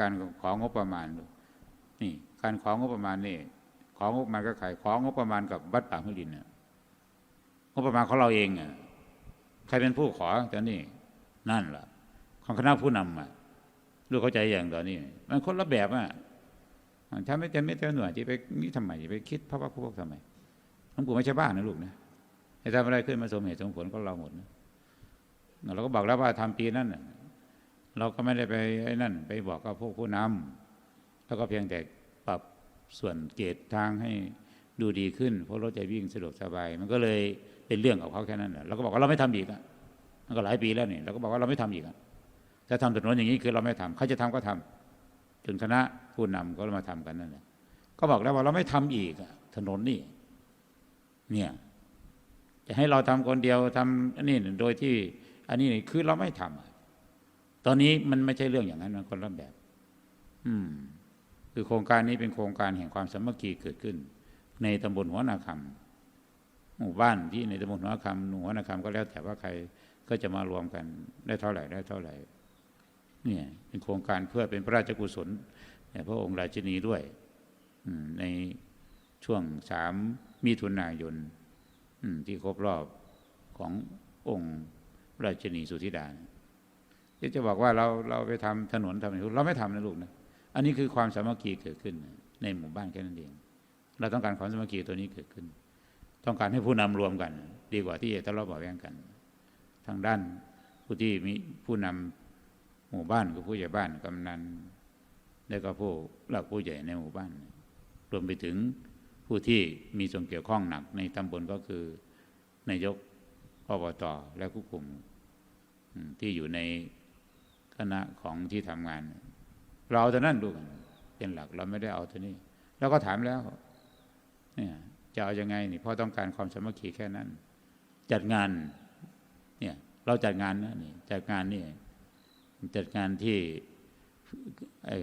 การของบประมาณนี่การของบประมาณนี่ของบประมาณก็ใครของบประมาณกับวัดป่าพื้นดินเนี่ยงบประมาณของเราเองอะใครเป็นผู้ขอแต่นี่นั่นล่ะ ของคณะผู้นำอะรู้เข้าใจอย่างตอนนี้มันคนละแบบอะถ้าไม่จะไม่เจ้าหน่วยที่ไปนี่ทำไมไปคิดพระวักพวกทำไมน้องปู่ไม่ใช่บ้านนะลูกนะให้ทำอะไรขึ้นมาสมเหตุสมผลก็เราหมดนะเราก็บอกแล้วว่าทำปีนั้นอะ เราก็ไม่ได้ไปไอ้นั่น ไปบอกกับพวกผู้นำแล้วก็เพียงแต่ปรับส่วนเกตทางให้ดูดีขึ้น เพราะรถจะวิ่งสะดวกสบาย มันก็เลยเป็นเรื่องของเขาแค่นั้นแหละเราก็บอกว่าเราไม่ทำอีกอะมันก็หลายปีแล้วนี่เราก็บอกว่าเราไม่ทำอีกอะถ้าทำถนนอย่างนี้คือเราไม่ทำเขาจะทำก็ทำ จนคณะผู้นำก็มาทำกันนั่นแหละก็บอกแล้วว่าเราไม่ทำอีกถนนนี่ เนี่ย จะให้เราทำคนเดียวทำนี่โดยที่ อันนี้คือเราไม่ทำ ตอนนี้มันไม่ใช่เรื่องอย่างนั้นมันคนละแบบ อืม คือโครงการนี้เป็นโครงการแห่งความสามัคคีเกิดขึ้น ในตำบลหัวนาคำหมู่บ้านที่ในตำบลหัวนาคำหนูหัวนาคำก็แล้วแต่ว่าใครก็จะมารวมกันได้เท่าไหร่ได้เท่าไหร่ เนี่ย เป็นโครงการเพื่อเป็นพระราชกุศลแด่พระองค์ราชินีด้วยในช่วงสามมิถุนายนที่ครบรอบขององค์ราชินีสุธิดา ที่จะบอกว่าเราเราไปทำถนนทำอะไรเราไม่ทำนะลูกนะอันนี้คือความสามัคคีเกิดขึ้น ในหมู่บ้านแค่นั้นเอง เราต้องการความสามัคคีตัวนี้เกิดขึ้น ต้องการให้ผู้นำรวมกัน ดีกว่าที่จะทะเลาะเบาแย่งกัน ทางด้านผู้ที่มีผู้นำหมู่บ้านกับผู้ใหญ่บ้านกำนันและก็ผู้หลักผู้ใหญ่ในหมู่บ้าน รวมไปถึงผู้ที่มีส่วนเกี่ยวข้องหนักในตำบลก็คือนายกอบตและผู้กลุ่มที่อยู่ใน คณะของที่ทำงาน เราเอาแต่นั่นดูกันเป็นหลักเราไม่ได้เอาตัวนี้ แล้วก็ถามแล้วเนี่ยจะเอาอยัางไงนี่พ่อต้องการความสมัคคีแค่นั้น จัดงานเนี่ยเราจัดงานนะนี่จัดงานนี่จัดงานที่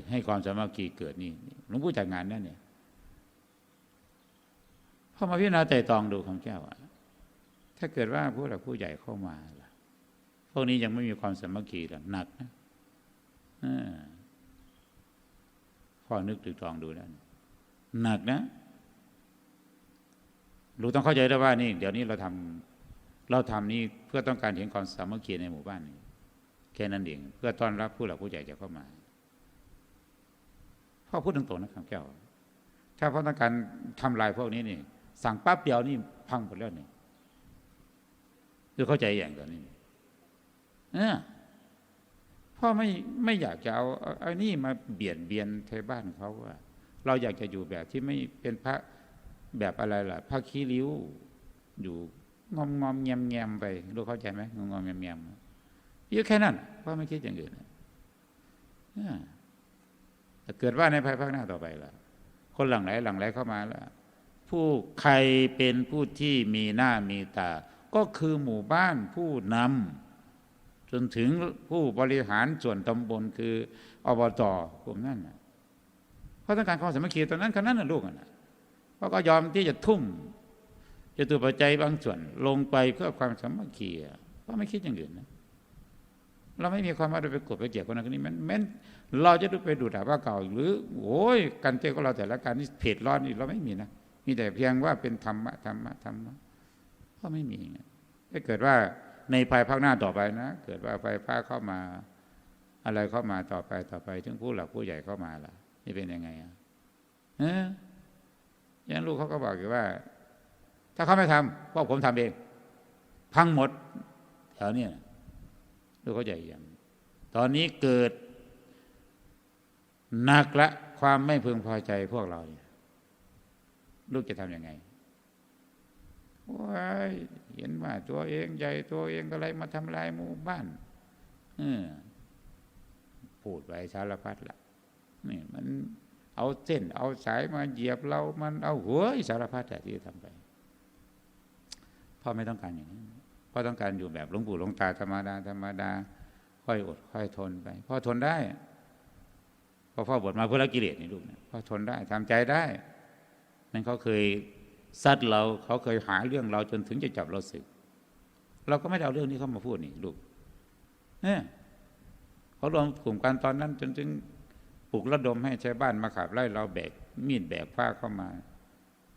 ให้ความสมัคคีเกิดนี่หลวงปู่จัดงานนั่นเนี่ยพอมาพิจารณาใจตองดูของแก้วถ้าเกิดว่าผู้หลักผู้ใหญ่เข้ามาล่ะพวกนี้ยังไม่มีความสมัคคีหรอกหนักนะ ข้อนึกถึงทองดูแล้วหนักนะรู้ต้องเข้าใจได้ว่านี่ เดี๋ยวนี้เราทำเราทำนี่เพื่อต้องการเห็นความสามัคคีในหมู่บ้านนี้แค่นั้นเอง เพื่อต้อนรับผู้หลักผู้ใหญ่จะเข้ามาพ่อพูดตรงๆนะครับแก้วถ้าพ่อต้องการทำลายพวกนี้นี่ สั่งปั๊บเดียวนี่พังหมดแล้วนี่คือเข้าใจอย่างตอนนี้ เออ พ่อไม่ไม่อยากจะเอาเอานี่มาเบียดเบียนเทบ้านเขาว่า เราอยากจะอยู่แบบที่ไม่เป็นพระแบบอะไรล่ะพระขี้ริ้ว อยู่งอมงอมแงมแงมไปรู้เข้าใจไหมงอมงอมแงมแงมเยอะแค่นั้นพ่อไม่คิดอย่างอื่นเกิดว่าในภายภาคหน้าต่อไปล่ะ คนหลังไหลหลังไหลเข้ามาล่ะผู้ใครเป็นผู้ที่มีหน้ามีตา ก็คือหมู่บ้านผู้นำ จนถึงผู้บริหารส่วนตำบลคืออบตกลุ่มนั้นนะเขาต้องการความสามัคคีตอนนั้นคนนั้นนะลูกนะเขาก็ยอมที่จะทุ่มจะตัวปัจจัยบางส่วนลงไปเพื่อความสามัคคีเพราะไม่คิดอย่างอื่นนะเราไม่มีความว่าเราไปกดไปเกี่ยวคนนั้นนี่แม้นเราจะดูไปดูด่าว่าเก่า หรือโอ้ยการเตะของเราแต่ละการนี่เผ็ดร้อนนี่เราไม่มีนะมีแต่เพียงว่าเป็นธรรมะธรรมะธรรมะก็ไม่มีถ้าเกิดว่า ในภายภาคหน้าต่อไปนะ เกิดว่าไฟฟ้าเข้ามา อะไรเข้ามาต่อไปต่อไป ถึงผู้หลักผู้ใหญ่เข้ามาล่ะ นี่เป็นยังไงอะยังลูกเขาก็บอกอยู่ว่า ถ้าเขาไม่ทำพวกผมทำเอง พังหมดแถวเนี้ยลูกเขาใหญ่ยังตอนนี้เกิดหนักละความไม่พึงพอใจพวกเราเนี่ยลูกจะทำยังไง ว้ายเห็นว่าตัวเองใหญ่ตัวเองอะไรมาทำลายหมู่บ้านอพูดไปสารพัดละนี่มันเอาเส้น เอาสายมาเหยียบเรา มันเอาหัวสารพัดแต่ที่ทำไปพ่อไม่ต้องการอย่างนี้พ่อต้องการอยู่แบบหลวงปู่หลวงตาธรรมดาธรรมดา ค่อยอด ค่อยทนไปพ่อทนได้พอพ่อบวชมาเพื่อละกิเลสนี่ลูกนะพ่อทนได้ทำใจได้นั่นเขาเคย สัตว์เราเขาเคยหาเรื่องเราจนถึงจะจับเราสึก เราก็ไม่ได้เอาเรื่องนี้เข้ามาพูดนี่ลูกเนี่ยเขารวมกลุ่มกันตอนนั้น จนถึงปลุกระดมให้ชาวบ้านมาขับไล่เราแบกมีดแบกผ้าเข้ามา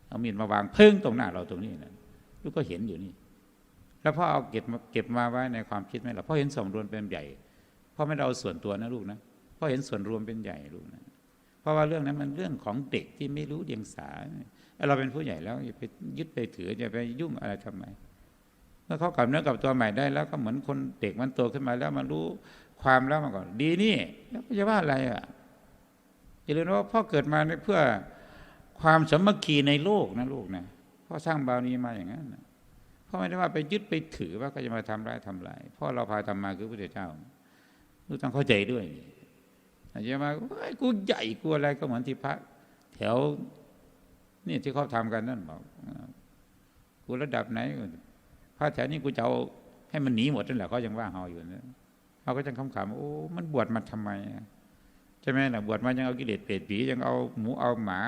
เอามีดมาวางเพิ่งตรงหน้าเราตรงนี้นะลูกก็เห็นอยู่นี่ แล้วพ่อเอาเก็บเก็บมาไว้ในความคิดไหมล่ะพ่อเห็นส่วนรวมเป็นใหญ่พ่อไม่ได้เอาส่วนตัวนะลูกนะพ่อเห็นส่วนรวมเป็นใหญ่ลูกนะเพราะว่าเรื่องนั้นมันเรื่องของเด็กที่ไม่รู้เดียงสา เราเป็นผู้ใหญ่แล้วอย่าไปยึดไปถืออย่าไปยุ่งอะไรทำไมเมื่อเขากลับเนื้อกลับตัวใหม่ได้แล้วก็เหมือนคนเด็กมันโตขึ้นมาแล้วมันรู้ความแล้วมันก็ดีนี่แล้วจะว่าอะไรอะอย่าลืมว่าพ่อเกิดมาเพื่อความสมัคคีในโลกนะลูกนะพ่อสร้างบารมีมาอย่างนั้นนะพ่อไม่ได้ว่าไปยึดไปถือว่าก็จะมาทำร้ายทำลายพ่อเราพาทำมาคือพระเจ้าลูกต้องเข้าใจด้วยอาจจะมากูใหญ่กูอะไรก็เหมือนที่พระแถว นี่ที่เขาทำกันนั่นบอกกูระดับไหนพระแถวนี้กูจะเอาให้มันหนีหมดนั่นแหละเขายังว่าเฮาอยู่นะเขาก็จังคำขำโอ้มันบวชมาทำไมใช่ไหมล่ะบวชมายังเอากิเลสเปรตผียังเอาหมูเอาหมา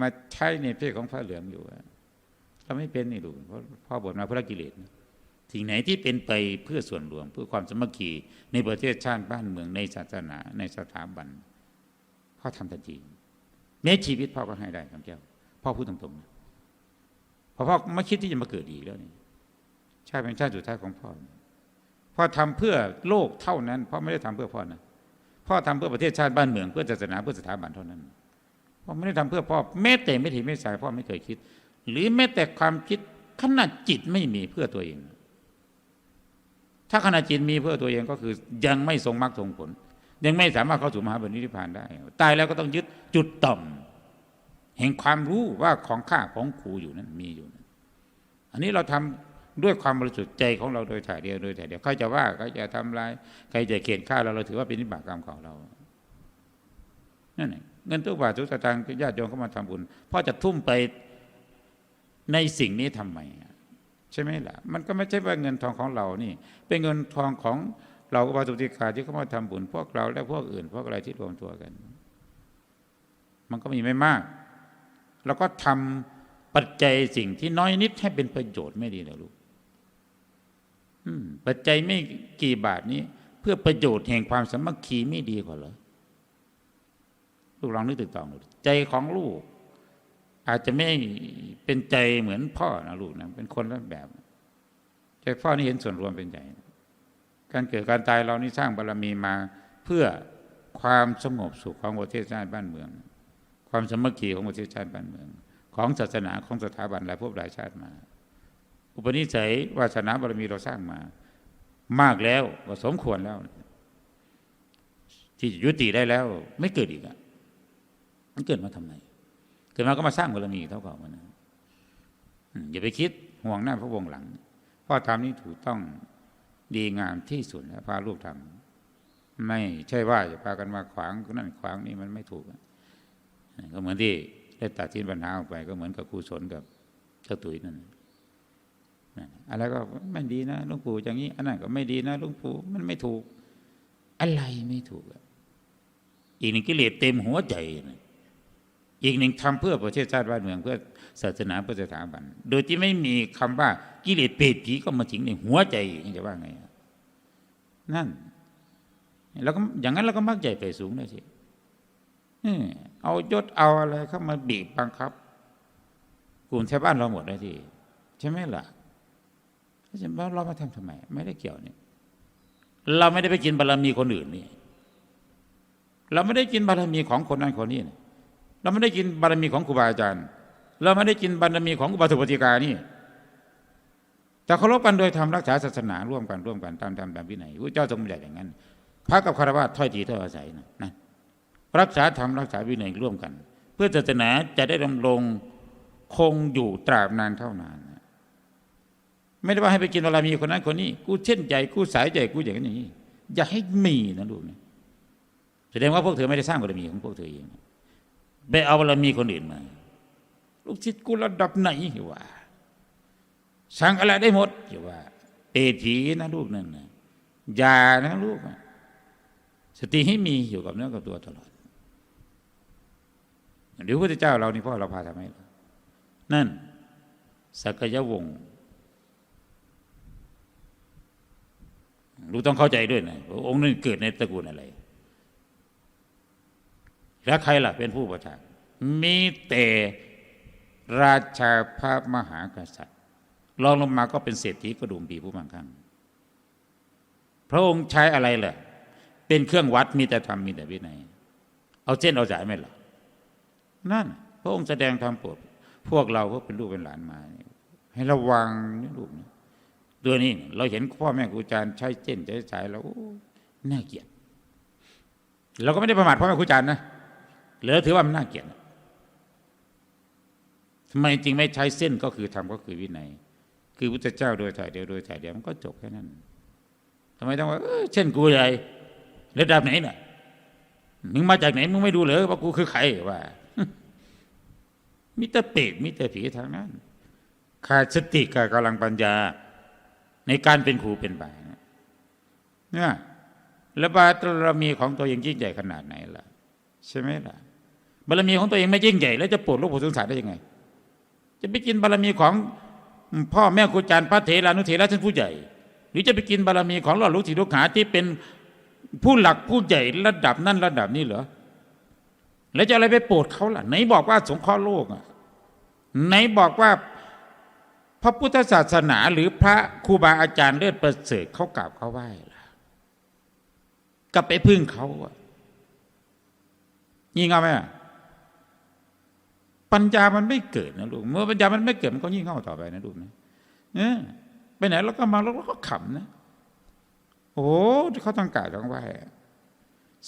มาใช้ในเพศของพระเหลืองอยู่เราไม่เป็นนี่ดูเพราะพ่อบวชมาเพื่อกิเลสสิ่งไหนที่เป็นไปเพื่อส่วนรวม เพื่อความสมัคคีในประเทศชาติบ้านเมืองในศาสนาในสถาบันพ่อทำทันทีแม้ชีวิตพ่อก็ให้ได้คำเจ้า พ่อพูดตรงๆนะพราะพ่อไม่คิดที่จะมาเกิดดีแล้วนี่ชาติเป็นชาติสุดท้ายของพ่อพ่อทำเพื่อโลกเท่านั้นพ่อไม่ได้ทำเพื่อพ่อนะพ่อทำเพื่อประเทศชาติบ้านเมืองเพื่อศาสนาเพื่อสถาบันเท่านั้นพ่อไม่ได้ทำเพื่อพ่อแม้แต่ไม่ถีไม่สายพ่อไม่เคยคิด หรือแม้แต่ความคิดขนาดจิตไม่มีเพื่อตัวเอง ถ้าขณะจิตมีเพื่อตัวเองก็คือ ยังไม่ทรงมรรคทรงผล ยังไม่สามารถเข้าสู่มหาบุญนิพพานได้ ตายแล้วก็ต้องยึดจุดต่ำ แห่งความรู้ว่าของข้าของครูอยู่นั้นมีอยู่นั้นอันนี้เราทำด้วยความบริสุทธิ์ใจของเราโดยถ่ายเดียวโดยถ่ายเดียวใครจะว่าใครจะทำลายใครจะเขียนฆ่าเราเราถือว่าเป็นนิบากกรรมของเรานั่นเองเงินทุกบาททุกสตางค์ญาติโยมเข้ามาทำบุญพ่อจะทุ่มไปในสิ่งนี้ทำไมใช่ไหมล่ะ มันก็ไม่ใช่ว่าเงินทองของเรานี่ เป็นเงินทองของเราบาสุติกาที่เข้ามาทำบุญพวกเราและพวกอื่น พวกอะไรที่รวมตัวกัน มันก็มีไม่มาก แล้วก็ทำปัจจัยสิ่งที่น้อยนิดให้เป็นประโยชน์ไม่ดีนะลูกปัจจัยไม่กี่บาทนี้ เพื่อประโยชน์แห่งความสมัคคีไม่ดีกว่าเหรอลูกลองนึกตึกตองดูใจของลูก อาจจะไม่เป็นใจเหมือนพ่อนะลูกนะเป็นคนละแบบใจพ่อนี่เห็นส่วนรวมเป็นใหญ่การเกิดการตายเรานี่สร้างบารรมีมาเพื่อความสงบสุขของประเทศชาติบ้านเมือง ความสมัคคีของประเทศชาติบ้านเมือง ของศาสนาของสถาบันหลายภพหลายชาติมา อุปนิสัยวาสนาบารมีเราสร้างมา มากแล้วก็สมควรแล้ว ที่ยุติได้แล้ว ไม่เกิดอีกอะมันเกิดมาทำไมเกิดมาก็มาสร้างบารมีเท่ากับมันนะอย่าไปคิดห่วงหน้าพระวงหลังพ่อทำนี่ถูกต้องดีงามที่สุดแล้วพาลูกทำไม่ใช่ว่าจะพากันมาขวางนั่นขวางนี่มันไม่ถูก ก็เหมือนที่ได้ตัดทิ้นปัญหาออกไป ก็เหมือนกับครูสนกับเจ้าตุ๋ยนั่นอะไรก็ไม่ดีนะลุงปู่อย่างนี้อันนั้นก็ไม่ดีนะลุงปู่มันไม่ถูก อะไรไม่ถูกอีกหนึ่งกิเลสเต็มหัวใจนะอีกหนึ่งทำเพื่อประเทศชาติบ้านเมืองเพื่อศาสนาเพื่อสถาบัน โดยที่ไม่มีคำว่ากิเลสเปรตผีก็มาถึงในหัวใจจะว่าไงนั่นแล้วก็อย่างนั้นเราก็มักใหญ่ไปสูงได้สิ เอายศเอาอะไรเข้ามาบีบบังคับ กลุ่มชาวบ้านเราหมดได้ที่ใช่ไหมล่ะฉะนั้นเรามาทำทำไม ไม่ได้เกี่ยวนี่เราไม่ได้ไปกินบารรมีคนอื่นนี่ เราไม่ได้กินบารรมีของคนนั้นคนนี้นะเราไม่ได้กินบารมีของครูบาอาจารย์ เราไม่ได้กินบารมีของอุบาสกปฏิกานี่แต่เคารพกันโดยทำรักษาศาสนาร่วมกันร่วมกันตามธรรมตามวินัยพระเจ้าทรงบัญญัติอย่างนั้นพระกับคารวะถ้อยทีถ้อยอาศัยนะนะ รักษาธรรมรักษาวินัยร่วมกัน เพื่อศาสนาจะได้ดำรงคงอยู่ตราบนานเท่านานไม่ได้ว่าให้ไปกินบารมีคนนั้นคนนี้ กูเช่นใจกูสายใจกูอย่างนี้ อย่าให้มีนะลูกนะแสดงว่าพวกเธอไม่ได้สร้างบารมีของพวกเธอเองไปเอาบารมีคนอื่นมา ลูกศิษย์กูระดับไหนว่าสั่งอะไรได้หมดว่าเตถีนะลูกนั่นนะยานะลูกสติให้มีอยู่กับเนื้อกับตัวตลอด เดี๋ยวพระเจ้าเรานี่พ่อเราพาทำไมนั่น สักยวงศ์รู้ต้องเข้าใจด้วยนะองค์นั้นเกิดในตระกูลอะไร แล้วใครล่ะเป็นผู้ประทานมีแต่ราชาพระมหากษัตริย์รองลงมาก็เป็นเศรษฐีกระดุมปีผู้มั่งคั่งพระองค์ใช้อะไรล่ะ เป็นเครื่องวัดมีแต่ธรรมมีแต่วินัย เอาเส้นเอาสายไหมล่ะ นั่น พระองค์แสดงธรรมโปรดพวกเราก็เป็นลูกเป็นหลานมา ให้ระวังนี่ลูกนะตัวนี้เราเห็นพ่อแม่ครูอาจารย์ใช้เส้นใช้สายแล้วโอ้น่าเกลียดเราก็ไม่ได้ประมาทพ่อแม่ครูอาจารย์นะเหลือถือว่ามันน่าเกลียดทำไมจริงไม่ใช้เส้นก็คือธรรมก็คือวินัย คือพุทธเจ้าโดยถ่ายเดียวโดยถ่ายเดียวมันก็จบแค่นั้นทำไมต้องว่าเอ้ยเช่นกูใหญ่ระดับไหนน่ะมึงมาจากไหนมึงไม่ดูเหรอว่ากูคือใครว่า มิตรเปรตมิตรผีทางนั้น ขาดสติกับกำลังปัญญา ในการเป็นครูเป็นบานะเนี่ยแล้วบารมีของตัวเองยิ่งใหญ่ขนาดไหนล่ะ ใช่ไหมล่ะบารมีของตัวเองไม่ยิ่งใหญ่ แล้วจะปวดโลกปวดสงสารได้ยังไง จะไปกินบารมีของพ่อแม่ครูอาจารย์พระเถรานุเถระท่านผู้ใหญ่ หรือจะไปกินบารมีของหลอดลูกศิษย์ลูกหาที่เป็นผู้หลักผู้ใหญ่ระดับนั่นระดับนี้เหรอ แล้วจะอะไรไปโปรดเขาล่ะ ไหนบอกว่าสงเคราะห์โลกอะไหนบอกว่าพระพุทธศาสนาหรือพระครูบาอาจารย์เลิศประเสริฐเขากราบเขาไหว้ล่ะก็ไปพึ่งเขาอะยิ่งเอาไหมปัญญามันไม่เกิดนะลูกเมื่อปัญญามันไม่เกิดมันก็ยิ่งเข้าต่อไปนะลูกนะเนี่ยไปไหนเราก็มาเราก็ขำนะโอ้เขาต้องกราบต้องไหว้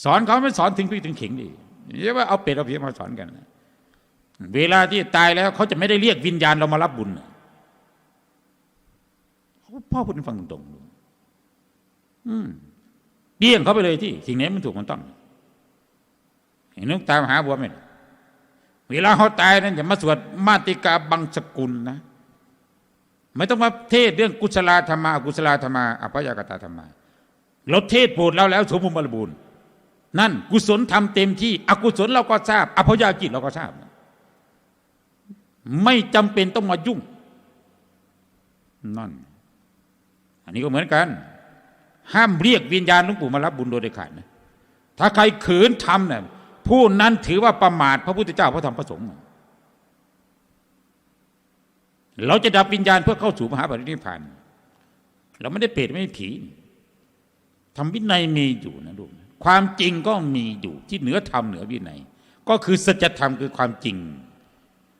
สอนเขาไม่สอนถึงพี่ถึงขิงดิ เรียกว่าเอาเป็ดเอาเพีมาสอนกัน เวลาที่ตายแล้วเขาจะไม่ได้เรียกวิญญาณเรามารับบุญพ่อพูดให้ฟังตรงๆอืมเดี่ยงเขาไปเลยที่สิ่งไหนมันถูกมันต้องเห็นนึกตามหาบัวไหมเวลาเขาตายนั้นอย่ามาสวดมาติกาบังสกุลนะไม่ต้องมาเทศเรื่องกุศลธรรมากุศลธรรมาอภยากตาธรรมาเราเทศโปรดเราแล้วสมบูรณ์บริบูรณ์ นั่นกุศลทำเต็มที่ อกุศลเราก็ทราบอภยากิจเราก็ทราบ ไม่จำเป็นต้องมายุ่ง นั่น อันนี้ก็เหมือนกัน ห้ามเรียกวิญญาณหลวงปู่มารับบุญโดยเด็ดขาดนะถ้าใครขืนทำเนี่ยผู้นั้นถือว่าประมาทพระพุทธเจ้าพระธรรมพระสงฆ์เราจะดับวิญญาณเพื่อเข้าสู่มหาปรินิพพานเราไม่ได้เปรตไม่ได้ผีทำวินัยมีอยู่นะลูก ความจริงก็มีอยู่ที่เหนือธรรมเหนือวินัย ก็คือสัจธรรมคือความจริง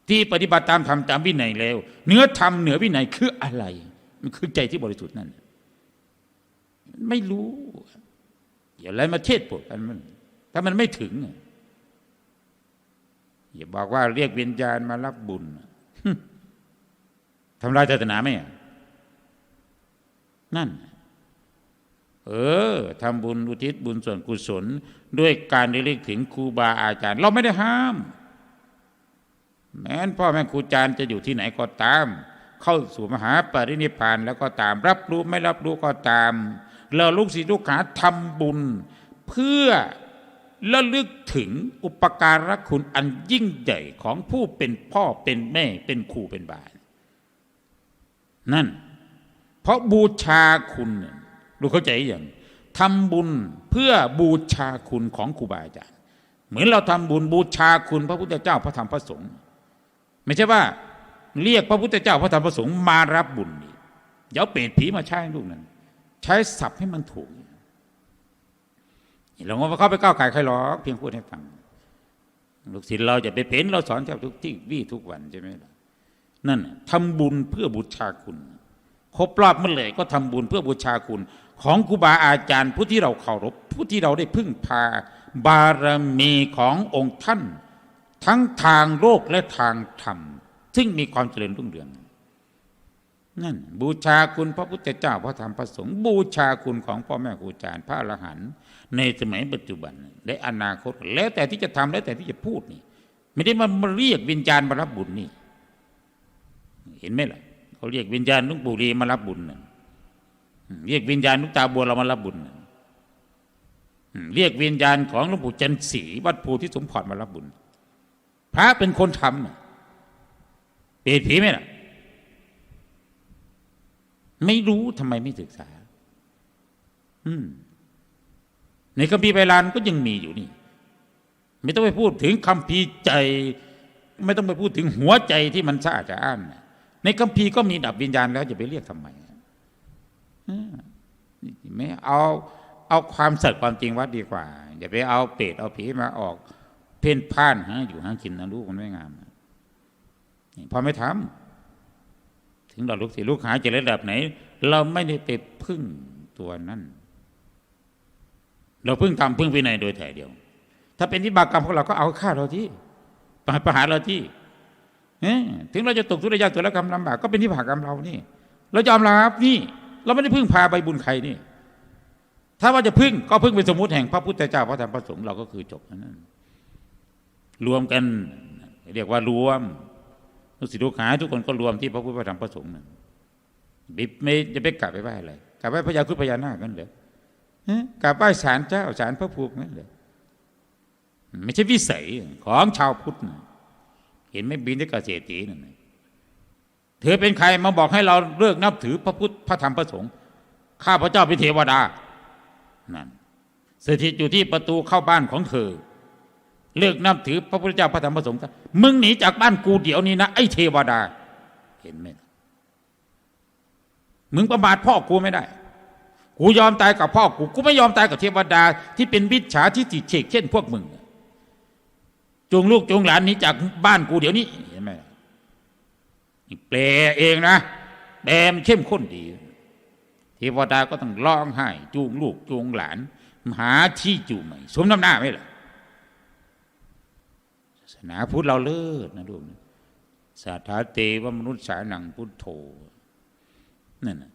ที่ปฏิบัติตามธรรมตามวินัยแล้วเหนือธรรมเหนือวินัยคืออะไรมันคือใจที่บริสุทธิ์นั่นไม่รู้อย่าอะไรมาเทศปวดกันมันถ้ามันไม่ถึงอย่าบอกว่าเรียกวิญญาณมารับบุญทำลายศาสนาไหมนั่น เออทำบุญอุทิศบุญส่วนกุศล ด้วยการเรียกถึงครูบาอาจารย์ เราไม่ได้ห้าม แม้นพ่อแม่ครูอาจารย์จะอยู่ที่ไหนก็ตาม เข้าสู่มหาปรินิพานแล้วก็ตาม รับรู้ไม่รับรู้ก็ตาม เราลูกศิษย์ลูกหาทำบุญ เพื่อระลึกถึงอุปการะคุณอันยิ่งใหญ่ของผู้เป็นพ่อเป็นแม่เป็นครูเป็นบานั่น เพราะบูชาคุณเนี่ย รู้เข้าใจอย่างทำบุญเพื่อบูชาคุณของครูบาอาจารย์เหมือนเราทำบุญบูชาคุณพระพุทธเจ้าพระธรรมพระสงฆ์ไม่ใช่ว่า เรียกพระพุทธเจ้าพระธรรมพระสงฆ์มารับบุญนี่เดี๋ยวเปรตผีมาใช้ลูกนั้น ใช้ศัพท์ให้มันถูกเราก็เข้าไปก้าวไก่ใครหรอกเพียงพูดให้ฟัง ลูกศิษย์เราจะไปเพ้นเราสอนแทบทุกที่วี่ทุกวันใช่ไหมล่ะนั่นทำบุญเพื่อบูชาคุณ ครบรอบเมื่อไหร่ก็ทำบุญเพื่อบูชาคุณ ของครูบาอาจารย์ผู้ที่เราเคารพผู้ที่เราได้พึ่งพา บารมีขององค์ท่าน ทั้งทางโลกและทางธรรม ซึ่งมีความเจริญรุ่งเรืองนั่นบูชาคุณพระพุทธเจ้าพระธรรมพระสงฆ์บูชาคุณของพ่อแม่ครูอาจารย์พระอรหันต์ในสมัยปัจจุบันและอนาคต แล้วแต่ที่จะทำแล้วแต่ที่จะพูดนี่ ไม่ได้มาเรียกวิญญาณมารับบุญนี่ เห็นไหมล่ะเขาเรียกวิญญาณลุงปู่รีมารับบุญนั่น เรียกวิญญาณลุงตาบัวเรามารับบุญเรียกวิญญาณของหลวงปู่จันทร์ศรีวัดภูที่สมพรมารับบุญ พระเป็นคนทำเปรตผีไหมล่ะ ไม่รู้ทำไมไม่ศึกษา อืมในคัมภีร์ไบลานก็ยังมีอยู่นี่ ไม่ต้องไปพูดถึงคำพีร์ใจ ไม่ต้องไปพูดถึงหัวใจที่มันสะอาดจะอ่านในคำพีร์ก็มีดับวิญญาณแล้วจะไปเรียกทำไม ไม่เอาเอาความสัตย์ความจริงวัดดีกว่า อย่าไปเอาเปรตเอาผีมาออก เพ่นพ่านฮะอยู่ห้างกินนะลูกมันไม่งามพอไม่ทำถึงเราลูกศิษย์ลูกหาจะระดับไหน เราไม่ได้ไปพึ่งตัวนั้น เราพึ่งทำพึ่งวินัยโดยแถ่เดียว ถ้าเป็นวิบากกรรมของเราก็เอาฆ่าเราที่ประหารเราที่ถึงเราจะตกทุกข์ได้ยากตัวละกรรมลำบากก็เป็นวิบากรรมเรานี่ เรายอมรับนี่ เราไม่ได้พึ่งพาใบบุญใครนี่ ถ้าว่าจะพึ่งก็พึ่งเป็นสมมติแห่งพระพุทธเจ้าพระธรรมพระสงฆ์เราก็คือจบนั้น รวมกัน เรียกว่ารวมลูกศิษย์ลูกหาทุกคนก็รวมที่พระพุทธพระธรรมพระสงฆ์นั่นบิบไม่จะไปกราบไปไหว้อะไรกราบไหว้พระยาครุฑพญานาคกันเหรอกราบไหว้ศาลเจ้าศาลพระภูมินั่นเหรอไม่ใช่วิสัยของชาวพุทธนะเห็นไหมบินที่เกษตรีนั่นนะ เธอเป็นใครมาบอกให้เราเลิกนับถือพระพุทธพระธรรมพระสงฆ์ข้าพระเจ้าเป็นเทวดานั่นสถิตอยู่ที่ประตูเข้าบ้านของเธอ เลิกนับถือพระพุทธเจ้าพระธรรมพระสงฆ์มึงหนีจากบ้านกูเดี๋ยวนี้นะไอ้เทวดา เห็นไหมมึงประมาทพ่อกูไม่ได้ กูยอมตายกับพ่อกู กูไม่ยอมตายกับเทวดา ที่เป็นวิชาที่ติเฉกเช่นพวกมึงจงลูกจงหลานหนี้จากบ้านกูเดี๋ยวนี้เห็นไหม แปลเองนะแปลมนเข้มข้นดีเทวดาก็ต้องร้องไห้จูงลูกจูงหลาน หาที่จูงใหม่สมน้ำหน้าไหมล่ะศาสนาพุทธเราเลิศนะลูกนะสัทธาเตวมนุษย์สาหนังพุทโธนั่นนะ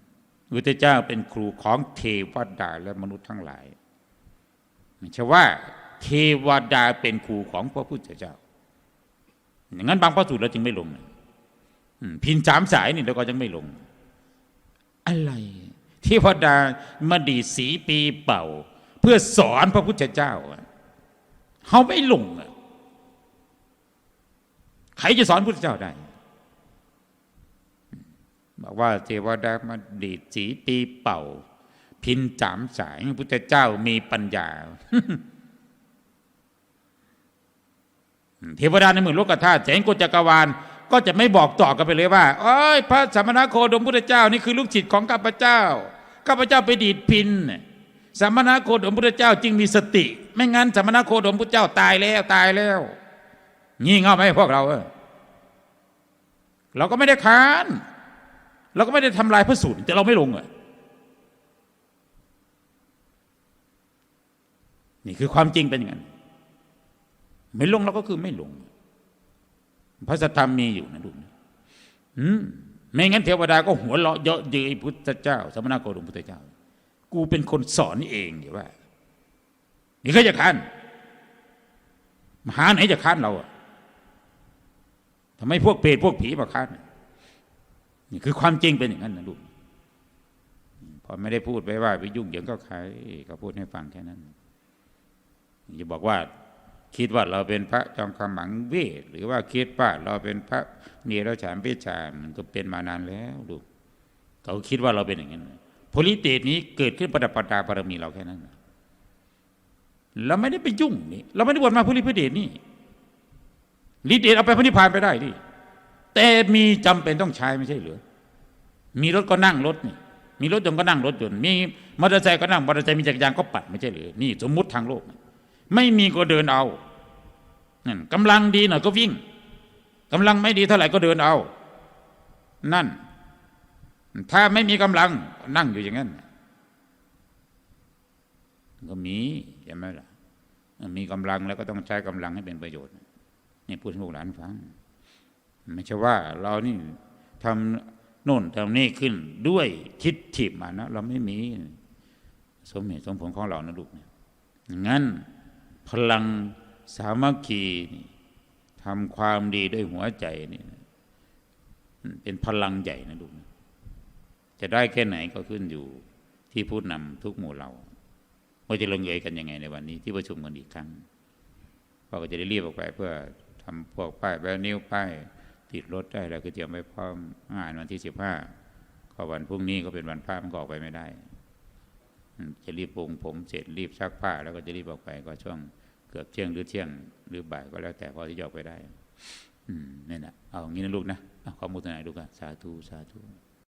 พระเจ้าเป็นครูของเทวดาและมนุษย์ทั้งหลายไม่ใช่ว่า เทวดาเป็นครูของพระพุทธเจ้า อย่างนั้นบางพระสูตรเราจึงไม่ลงนะ พินสามสายนี่เราก็ยังไม่ลง อะไรเทวดามาดีดสีปีเป่า เพื่อสอนพระพุทธเจ้าอะเขาไม่ลงอะใครจะสอนพุทธเจ้าได้บอกว่าเทวดามาดีดสีปีเป่า พินจามสายพุทธเจ้ามีปัญญา เทวดาในหมื่นโลกธาตุแสงกฎจักรวาล ก็จะไม่บอกต่อกันไปเลยว่าเอ้ยพระสมณโคดมพุทธเจ้านี่คือลูกศิษย์ของข้าพเจ้าข้าพเจ้าไปดีดพินสมณโคดมพุทธเจ้าจึงมีสติ ไม่งั้นสมณโคดมพุทธเจ้าตายแล้วตายแล้วงี่เง่าไหมพวกเราเราก็ไม่ได้ค้าน เราก็ไม่ได้ทำลายพระสูตรแต่เราไม่ลงอะนี่คือความจริงเป็นอย่างนั้นไม่ลงเราก็คือไม่ลง พระสัทธรรมมีอยู่นะลูกนะอืมไม่งั้นเทวดาก็หัวเราะเยาะเย้ยพุทธเจ้า สมณโคดมพุทธเจ้า กูเป็นคนสอนเองอย่าว่า นี่ก็จะค้านมหาไหนจะค้านเราอะทำไมพวกเปรตพวกผีมาค้านนี่คือความจริงเป็นอย่างนั้นนะลูกพอไม่ได้พูดไปว่าไปยุ่งเหยิงก็ใครก็พูดให้ฟังแค่นั้นอย่าบอกว่า คิดว่าเราเป็นพระจอมขมังเวทหรือว่าคิดว่าเราเป็นพระเนรฉานพิชามันก็เป็นมานานแล้วลูกเขาคิดว่าเราเป็นอย่างนั้นโพลิเตตนี้เกิดขึ้นประดับประดาบารมีเราแค่นั้นเราไม่ได้ไปยุ่งนี่เราไม่ได้บวชมาพื่อฤทธิเดชนี่ฤทธิเดชเอาไปพระนิพพานไปได้ดิแต่มีจำเป็นต้องใช้ไม่ใช่หรือมีรถก็นั่งรถนี่มีรถยนต์ก็นั่งรถยนต์มีมอเตอร์ไซค์ก็นั่งมอเตอร์ไซค์มีจักรยานก็ปัดไม่ใช่หรือนี่สมมุติทางโลก ไม่มีก็เดินเอานั่นกำลังดีหน่อยก็วิ่งกำลังไม่ดีเท่าไหร่ก็เดินเอา นั่น ถ้าไม่มีกำลังนั่งอยู่อย่างนั้น ก็มีใช่ไหมล่ะมีกำลังแล้วก็ต้องใช้กำลังให้เป็นประโยชน์ นี่พูดให้พวกหลานฟัง ไม่ใช่ว่า เรานี่ทำโน่นทำนี่ขึ้นด้วยคิดถิบมานะ เราไม่มี สมเหตุสมผลของเรานะลูกเนี่ยงั้น พลังสามัคคีนี่ทำความดีด้วยหัวใจนี่เป็นพลังใหญ่นะลูกนะจะได้แค่ไหนก็ขึ้นอยู่ที่ผู้นำทุกหมู่เราว่าจะลงเอยกันยังไงในวันนี้ ที่ประชุมกันอีกครั้งเราก็จะได้รีบออกไปเพื่อทำพวกป้ายแบนิ้วป้ายติดรถได้แล้วก็เตรียมไว้พร้อมงานวันที่สิบห้าก็วันพรุ่งนี้ก็เป็นวันพระมันก็ออกไปไม่ได้ จะรีบปรุงผมเสร็จรีบซักผ้าแล้วก็จะรีบออกไปก็ช่วง เกือบเที่ยงหรือเที่ยงหรือบ่ายก็แล้วแต่พอที่จะออกไปได้ อืมนี่นนะเอางี้นะลูกนะเอาขอมูลทนาลูกอะสาธุสาธุ